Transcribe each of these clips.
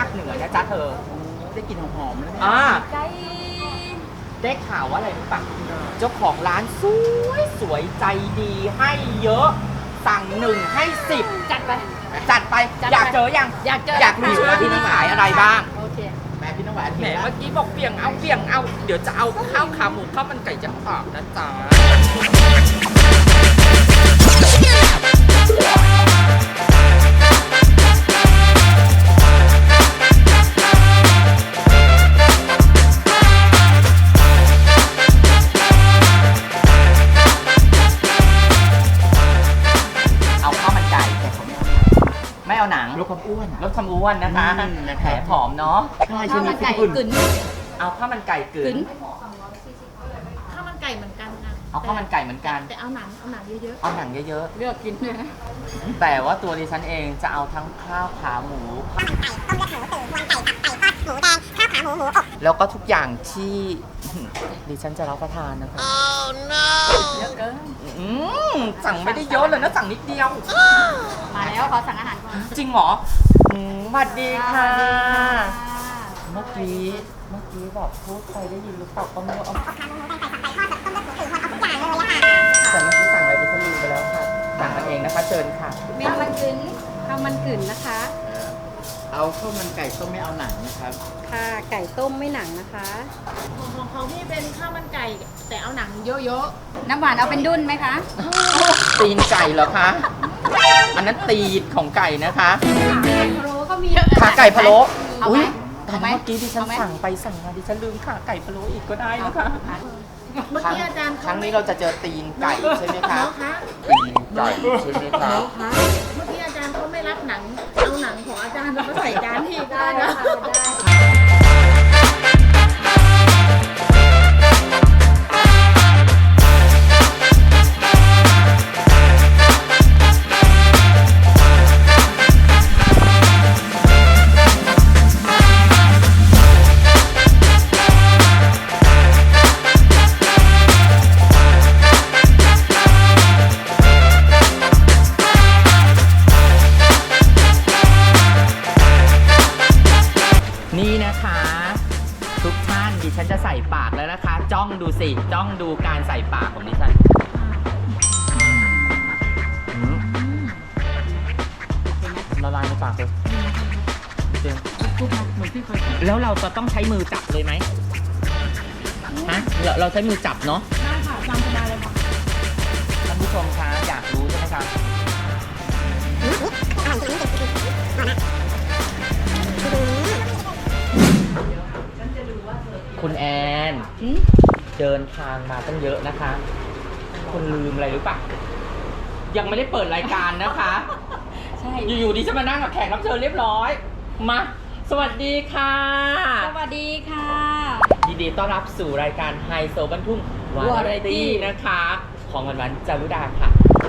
าคเหนือนะจ๊ะเธอ ได้กลิ่นหอมๆแล้วเนี่ยอ่า ไก่ได้ข่าวว่าอะไรรู้ปะเจ้าของร้านสวยสวยใจดีให้เยอะ สั่งหนึ่งให้สิบจัดไป จัดไป จัดไป อยากเจอยังอยากเจออยากรู้ว่าที่นี่ขายอะไรบ้าง โอเคแม่พี่น้ำหวานแหมเห็นแล้วเมื่อกี้บอกเปลี่ยงเอาเปลี่ยงเอา เดี๋ยวจะเอาข้าวขาหมูข้าวมันไก่จะออกนะจ๊ะ เอาหนังลดความอ้วน ลดความอ้วนนะคะอืมนะแผคลรับผอมเนาะ ใช่ข้าช่ววงมันี้นฟิไก่ตหุ่นกึ๋นเอาข้าวมันไก่กึ๋กึ๋น น ข้าวมันไก่เหมือนกันนะ เอาข้าวมันไก่เหมือนกัน แต่เอาหนังเอาหนังเยอะเอาหนังเยอะเลือกกินเลยนะ ๆ แต่ว่าตัวดิฉันเองจะเอาทั้งข้าวขาหมูแล้วก็ทุกอย่างที่ ดิฉันจะรับประทานนะคะเยอะเกินอืมสั่งไม่ได้เยอะเลยนะสั่งนิดเดียว มาแล้วขอสั่งอาหารก่อนจริงเหรออืมสวัสดีค่ะสวัสดีค่ะเมื่อกี้ เมื่อกี้บอกพูดไปได้ยินหรือเปล่าก็ไม่รู้เอาแต่เมื่อกี้สั่ง สั่งมาเองนะคะเชิญค่ะข้าวมันกึ๋นข้าวมันกึ๋นนะคะ เอาข้าวมันไก่ต้มไม่เอาหนังนะครับ ค่ะไก่ต้มไม่หนังนะคะๆของของของพี่เป็นข้าวมันไก่แต่เอาหนังเยอะน้ำหวานเอาเป็นดุนไหมคะ ตีนไก่เหรอคะ อันนั้นตีนของไก่นะคะโรก็มีขาไก่พะโล้เอาไหมอุ้ยแต่เอาไหมเมื่อกี้ดิฉันเอาไหม สั่งไปสั่งมาดิฉันลืมขาไก่พะโล้อีกก็ได้นะคะ ๆเมื่อครั้งกี้อาจารย์ครั้งนี้เราจะเจอตีนไก่ใช่ไหมคะ น้องคะตีน ไก่ใช่ไหมคะเมื่อกี้อาจารย์เขาไม่รับหนัง เอาหนังของอาจารย์มาใส่จานที่ได้นะนี่ ฉันจะใส่ปากแล้วนะคะ จ้องดูสิ จ้องดูการใส่ปากของดิฉันอืมละลายในปากเลยจริงแล้วเราจะต้องใช้มือจับเลยไหมฮะเราเราใช้มือจับเนาะได้ค่ะตามสบายเลยค่ะท่านผู้ชมคะอยากรู้ใช่ไหมคะ คุณแอน เดินทางมาตั้งเยอะนะคะ คุณลืมอะไรหรือเปล่ายังไม่ได้เปิดรายการนะคะ ใช่ อยู่ๆดิฉันมานั่งกับแขกรับเชิญเรียบร้อย มา สวัสดีค่ะ สวัสดีค่ะ ยินดีต้อนรับสู่รายการไฮโซบันทุ่งวาไร Variety ตี้นะคะ ของวันวันจารุดาค่ะ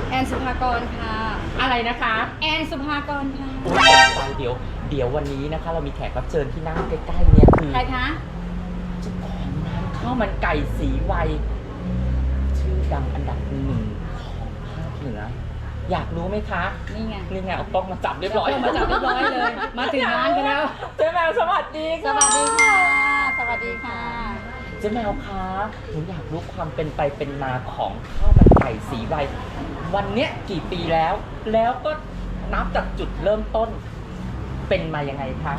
แอนสุภากรค่ะ อะไรนะคะ แอนสุภากรค่ะโอ้ยตายเดี๋ยวเดี๋ยววันนี้นะคะ เรามีแขกรับเชิญที่นั่งใกล้ๆเนี่ยคือใครคะ เจ้าของร้านข้าวมันไก่สีวัยชื่อดังอันดับหนึ่งของภาคเหนือ อยากรู้ไหมคะนี่ไงนี่ไงเอากล้องมาจับเรียบร้อยเอากล้องมาจับเรียบร้อยเลย มาถึงร้านกันแล้ว เจ๊แมวสวัสดีสวัสดีค่ะ สวัสดีค่ะ เจ๊แมวคะหนูอยากรู้ความเป็นไปเป็นมาของข้าวมันไก่สีวัยวันเนี้ยกี่ปีแล้ว แล้วก็นับจากจุดเริ่มต้น เป็นมายังไงคะ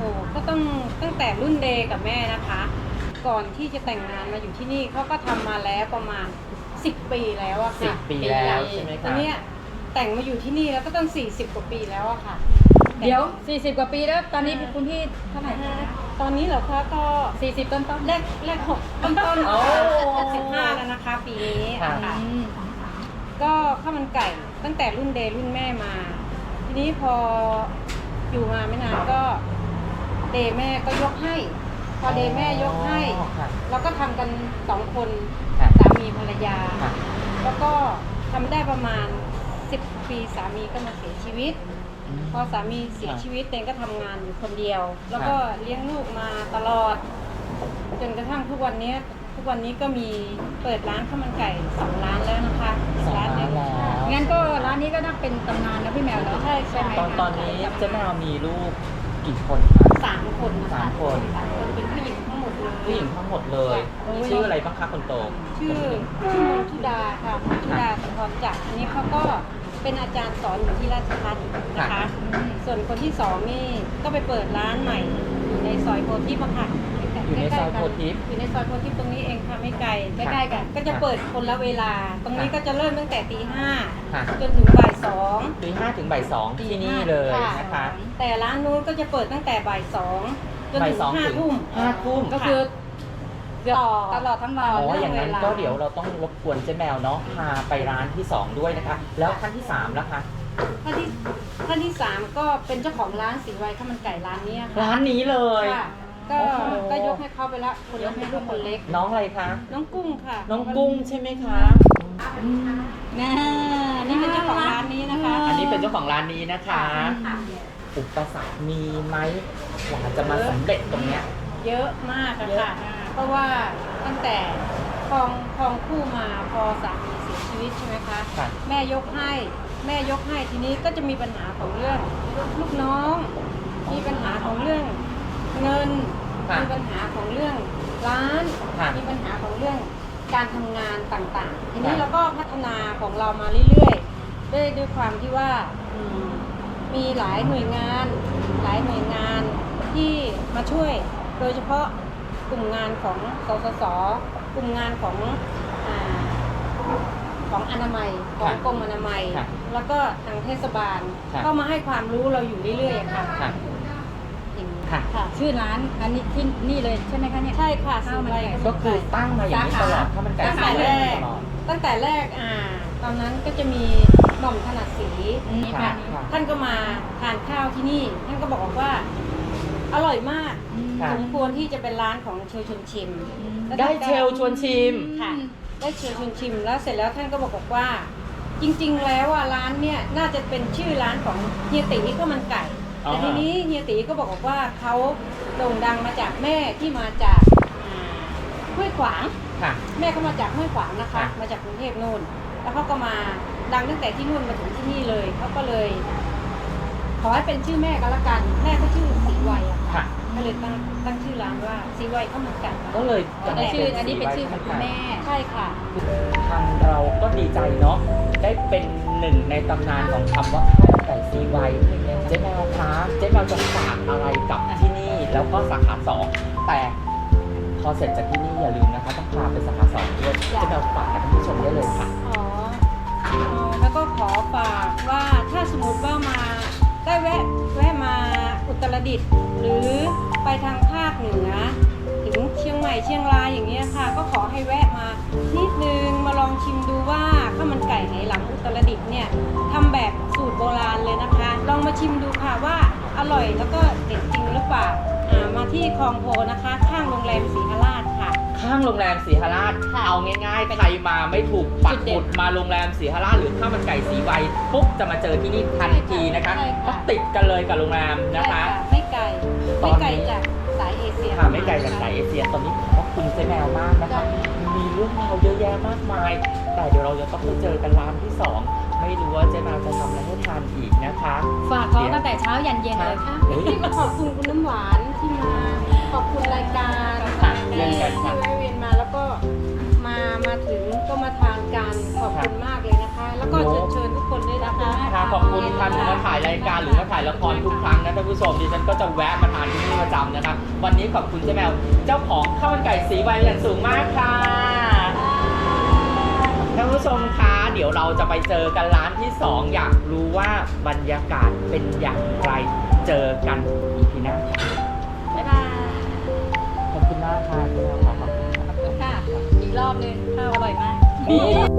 โอ้ก็ต้องตั้งแต่รุ่นเดย์กับแม่นะคะ ก่อนที่จะแต่งงานมาอยู่ที่นี่เขาก็ทำมาแล้วประมาณ 10 ปีแล้วอะสิบค่ะปีแล้วใช่ไหมทีคะเนี้ยแต่งมาอยู่ที่นี่แล้วก็ต้อง 40 กว่าปีแล้วอะค่ะเดี๋ยว 40 กว่าปีแล้ว ตอนนี้คุณพี่เท่าไหร่ตอนนี้เหรอคะก็40 ต้นต้นเลขเลขหกต้นต้นโอ้ สิบห้าแล้วนะคะปีนี้ค่ะ ค่ะ อืมก็ข้าวมันไก่ตั้งแต่รุ่นเดย์รุ่นแม่มา ทีนี้พออยู่มาไม่นานก็ เดย์แม่ก็ยกให้ พอเดย์แม่ยกให้ อ๋อค่ะเราก็ทำกันสองคนค่ะสามีภรรยา ค่ะ แล้วก็ทำได้ประมาณ 10 ปีสามีก็มาเสียชีวิต พอสามีเสียชีวิตเตนก็ทำงานอยู่คนเดียว แล้วก็เลี้ยงลูกมาตลอด จนกระทั่งทุกวันนี้ทุกวันนี้ก็มีเปิดร้านข้าวมันไก่สองร้านแล้วนะคะสองร้านเล็กแล้ว งั้นก็ร้านนี้ก็นับเป็นตำนานนะพี่แมวเนาะใช่ใช่ไหมตอนคะตอนนี้เจ๊แมวมีลูกกี่คนคะสาม คนนะคะสามคน สามคนเป็นผู้หญิงทั้งหมดเลย ผู้หญิงทั้งหมดเลย โอ้ย ชื่ออะไรบ้างคะคนโตชื่อชื่อมนทุดาค่ะมนทุดาสุนทรจักรอันนี้เขาก็เป็นอาจารย์สอนอยู่ที่ราชพัฒนะคะ ส่วนคนที่สองนี่ก็ไปเปิดร้านใหม่อยู่ในซอยโพธิปค่ะ อยู่ในซอยโพธิอยู่ในซอยโพธิตรงนี้เองค่ะไม่ไกลใกล้ๆกัน ก็จะเปิดคนละเวลา ตรงนี้ก็จะเริ่มตั้งแต่ตีห้าค่ะจนถึงบ่ายสองตีห้าถึงบ่ายสองที่นี่เลยนะคะแต่ร้านนู้นก็จะเปิดตั้งแต่บ่ายสองจนบ่ายถึงสองห้าถึงทุ่มห้าทุ่มก็คือเกือบต่อตลอดทั้งวันอ๋อเรื่องอย่างนั้นเวลาก็เดี๋ยวเราต้องรบกวนเจ๊แมวเนาะพาไปร้านที่สองด้วยนะคะ แล้วท่านที่สามแล้วคะท่านที่ท่านที่สามก็เป็นเจ้าของร้านสีไวข้าวมันไก่ร้านเนี้ยค่ะร้านนี้เลยค่ะ ก็โอ้โหก็ยกให้เขาไปละคนเล็กให้ลูกคนเล็ก น้องอะไรคะ น้องกุ้งค่ะน้องกุ้งใช่ไหมคะ น่านี่เป็นเจ้าของร้านนี้นะคะอันนี้เป็นเจ้าของร้านนี้นะคะ อุปสรรคมีไหมกว่าจะมาสำเร็จตรงเนี้ย เยอะมากอะเยอะค่ะ เพราะว่าตั้งแต่คลองคลองคู่มาพอสามีเสียชีวิตใช่ไหมคะ ค่ะ แม่ยกให้ แม่ยกให้ทีนี้ก็จะมีปัญหาของเรื่องลูกน้อง มีปัญหาของเรื่อง เงิน ค่ะมีปัญหาของเรื่องร้าน ค่ะมีปัญหาของเรื่องการทำงานต่างๆ ทีนี้ค่ะ เราก็พัฒนาของเรามาเรื่อยๆ ด้วยด้วยความที่ว่าอืมมีหลายหน่วยงาน หลายหน่วยงานที่มาช่วย โดยเฉพาะกลุ่มงานของสสส กลุ่มงานของอ่าของอนามัยของค่ะกรมอนามัย ค่ะแล้วก็ทางเทศบาลค่ะเข้ามาให้ความรู้เราอยู่เรื่อยๆค่ะ ค่ะอย่างนี้ ค่ะ ค่ะ ชื่อร้านอันนี้ที่นี่เลยใช่ไหมคะเนี่ย ใช่ค่ะข้าวมันไก่ ก็คือตั้งมาอย่างนี้ตลอดถ้ามันไก่ตั้งสีแต่แดแรงกตลอด ตั้งแต่แรกอ่า ตอนนั้นก็จะมีหม่อมถนัดสีอืมค่ะ ค่ะ ท่านก็มาทานข้าวที่นี่ ท่านก็บอกว่า อร่อยมาก ค่ะ สมควรที่จะเป็นร้านของเชลชวนชิมแล้วได้ท่านก็ เชลชวนชิม ค่ะได้เชลชวนชิมแล้วเสร็จแล้วท่านก็บอกว่า จริงๆ แล้วอะร้านเนี่ยน่าจะเป็นชื่อร้านของเฮียตีข้าวมันไก่อ๋อ แต่ทีนี้เฮียตีก็บอกว่าเขาโด่งดังมาจากแม่ที่มาจากอ่าห้วยขวาง ค่ะ แม่เขามาจากห้วยขวางนะคะ ค่ะ มาจากกรุงเทพนู่น แล้วเขาก็มาดังตั้งแต่ที่นู่นมาถึงที่นี่เลยเขาก็เลย ขอให้เป็นชื่อแม่ก็แล้วกัน แม่ก็ชื่อสีไวยอะค่ะก็เลยตั้งตั้งชื่อร้านว่าสีไวยข้าวมันไก่ก็เลยอันนี้ชื่ออันนี้เป็นชื่อของคุณแม่ ใช่ค่ะ ทางเราก็ดีใจเนาะ ได้เป็นหนึ่งในตำนานของคำว่าข้าวไก่ซีไวเจ๊แมวคะเจ๊แมวจะฝากอะไรกับที่นี่แล้วก็สาขาสองแต่พอเสร็จจากที่นี่อย่าลืมนะคะต้องพาไปสาขาสองด้วยเจ๊แมวฝากกับท่านผู้ชมได้เลยค่ะอ๋อแล้วก็ขอฝากว่าถ้าสมมติว่ามาได้แวะแวะมาอุตรดิตถ์หรือไปทางภาคเหนือ เชียงใหม่เชียงรายอย่างเงี้ยค่ะ ก็ขอให้แวะมานิดนึงมาลองชิมดูว่าข้าวมันไก่ไหหลำอุตรดิตถ์เนี่ยทำแบบสูตรโบราณเลยนะคะ ลองมาชิมดูค่ะว่าอร่อยแล้วก็เด็ดจริงหรือเปล่าอ่ามาที่คลองโพนะคะ ข้างโรงแรมศรีหราชค่ะ ข้างโรงแรมศรีหราช ค่ะเอาง่ายๆ ใครมาไม่ถูกปักจุดหเด่มุนดมาโรงแรมศรีหราชหรือข้าวมันไก่สีไวปุ๊บจะมาเจอที่นี่ทันทีนะคะใช่ค่ะ เพราะติดกันเลยกับโรงแรมนะคะ ใช่ไม่ไกลตอไม่นนี้ ไกลจาก สายเอเชียค่ะไม่ไกลจากสายเอเชียตอนนี้ขอบคุณเจ๊แมวมากนะคะ มีเรื่องราวเยอะแยะมากมาย แต่เดี๋ยวเราจะต้องไปเจอกันร้านที่สองไม่รู้ว่าเจ๊แมวจะทำอะไรให้ทานอีกนะคะ ฝากท้องตั้งแต่เช้ายันเย็นเลยค่ะเฮ้ยพี่ก็ขอบคุณคุณน้ำหวานที่มา ขอบคุณรายการค่ะที่เช่นกันที่ค่ะแวะเวียนมาแล้วก็มามาถึงก็มาทานกัน ขอบคุณค่ะหนูมาถ่ายรายการหรือมาถ่ายละครทุกครั้งนะท่านผู้ชมดิฉันก็จะแวะมาทานที่นี่ประจำนะคะวันนี้ขอบคุณเจ๊แมวเจ้าของข้าวมันไก่สีใบอย่างสูงมากค่ะท่านผู้ชมคะเดี๋ยวเราจะไปเจอกันร้านที่สองอยากรู้ว่าบรรยากาศเป็นอย่างไรเจอกันอีพีหน้าค่ะบ๊ายบายขอบคุณมากค่ะเจ๊แมวขอบคุณค่ะค่ะอีกรอบนึงข้าวอร่อยมาก นี่